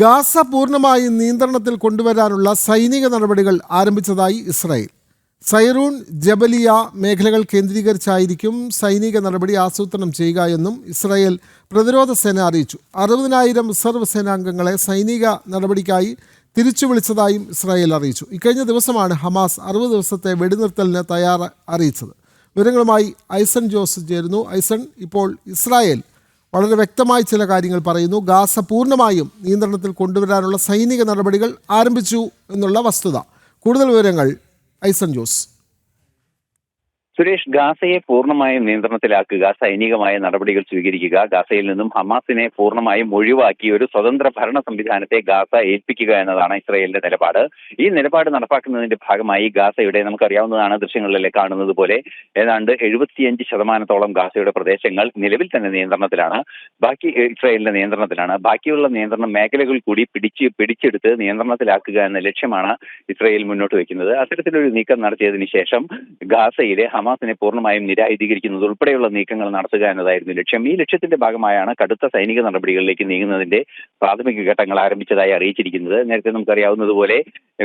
Gaza പൂർണമായും നിയന്ത്രണത്തിൽ കൊണ്ടുവരാനുള്ള സൈനിക നടപടികൾ ആരംഭിച്ചതായി ഇസ്രായേൽ. സൈറൂൺ ജബലിയ മേഖലകൾ കേന്ദ്രീകരിച്ചായിരിക്കും സൈനിക നടപടി ആസൂത്രണം ചെയ്യുക എന്നും ഇസ്രായേൽ പ്രതിരോധ സേന അറിയിച്ചു. അറുപതിനായിരം റിസർവ് സേനാംഗങ്ങളെ സൈനിക നടപടിക്കായി തിരിച്ചു വിളിച്ചതായും ഇസ്രായേൽ അറിയിച്ചു. ഇക്കഴിഞ്ഞ ദിവസമാണ് ഹമാസ് അറുപത് ദിവസത്തെ വെടിനിർത്തലിന് തയ്യാറ അറിയിച്ചത്. വിവരങ്ങളുമായി ഐസൺ ജോസ് ചേരുന്നു. ഐസൺ ഇപ്പോൾ ഇസ്രായേൽ. വളരെ വ്യക്തമായി ചില കാര്യങ്ങൾ പറയുന്നു. ഗാസ പൂർണമായും നിയന്ത്രണത്തിൽ കൊണ്ടുവരാനുള്ള സൈനിക നടപടികൾ ആരംഭിച്ചു എന്നുള്ള വസ്തുത. കൂടുതൽ വിവരങ്ങൾ ഐസൺ ജോസ്. സുരേഷ് ഗാസയെ പൂർണമായും നിയന്ത്രണത്തിലാക്കുക സൈനികമായ നടപടികൾ സ്വീകരിക്കുക ഗാസയിൽ നിന്നും ഹമാസിനെ പൂർണമായും ഒഴിവാക്കി ഒരു സ്വതന്ത്ര ഭരണ സംവിധാനത്തെ ഗാസ ഏൽപ്പിക്കുക എന്നതാണ് ഇസ്രായേലിന്റെ നിലപാട്. ഈ നിലപാട് നടപ്പാക്കുന്നതിന്റെ ഭാഗമായി ഗാസയുടെ നമുക്കറിയാവുന്നതാണ് ദൃശ്യങ്ങളിലെ കാണുന്നത് പോലെ ഏതാണ്ട് എഴുപത്തിയഞ്ച് ശതമാനത്തോളം ഗാസയുടെ പ്രദേശങ്ങൾ നിലവിൽ തന്നെ നിയന്ത്രണത്തിലാണ്. ബാക്കി ഇസ്രയേലിന്റെ നിയന്ത്രണത്തിലാണ്. ബാക്കിയുള്ള നിയന്ത്രണ മേഖലകൾ കൂടി പിടിച്ച് പിടിച്ചെടുത്ത് നിയന്ത്രണത്തിലാക്കുക എന്ന ലക്ഷ്യമാണ് ഇസ്രായേൽ മുന്നോട്ട് വയ്ക്കുന്നത്. അത്തരത്തിലൊരു നീക്കം നടത്തിയതിനു ശേഷം ഗാസയിലെ ഹമാസിനെ പൂർണമായും നിരായുധീകരിക്കുന്നത് ഉൾപ്പെടെയുള്ള നീക്കങ്ങൾ നടത്തുക എന്നതായിരുന്നു ലക്ഷ്യം. ഈ ലക്ഷ്യത്തിന്റെ ഭാഗമായാണ് കടുത്ത സൈനിക നടപടികളിലേക്ക് നീങ്ങുന്നതിന്റെ പ്രാഥമിക ഘട്ടങ്ങൾ ആരംഭിച്ചതായി അറിയിച്ചിരിക്കുന്നത്. നേരത്തെ നമുക്കറിയാവുന്നതുപോലെ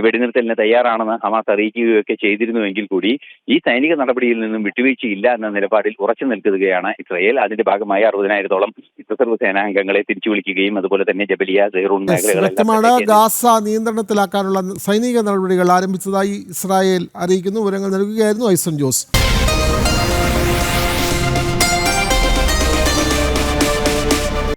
വെടിനിർത്തലിന് തയ്യാറാണെന്ന് ഹമാസ് അറിയിക്കുകയൊക്കെ ചെയ്തിരുന്നുവെങ്കിൽ കൂടി ഈ സൈനിക നടപടിയിൽ നിന്നും വിട്ടുവീഴ്ചയില്ല എന്ന നിലപാടിൽ ഉറച്ചു നിൽക്കുകയാണ് ഇസ്രയേൽ. അതിന്റെ ഭാഗമായി അറുപതിനായിരത്തോളം റിസർവ് സേനാംഗങ്ങളെ തിരിച്ചു വിളിക്കുകയും അതുപോലെ തന്നെ ജബലിയ സെഹ്റൂൺ മേഖലകളെ ഗാസ നിയന്ത്രണത്തിലാക്കാനുള്ള സൈനിക നടപടികൾ ആരംഭിച്ചതായി ഇസ്രായേൽ അറിയിക്കുന്നു. വിവരങ്ങൾ നൽകുകയായിരുന്നു ഐസൺ ജോസ്.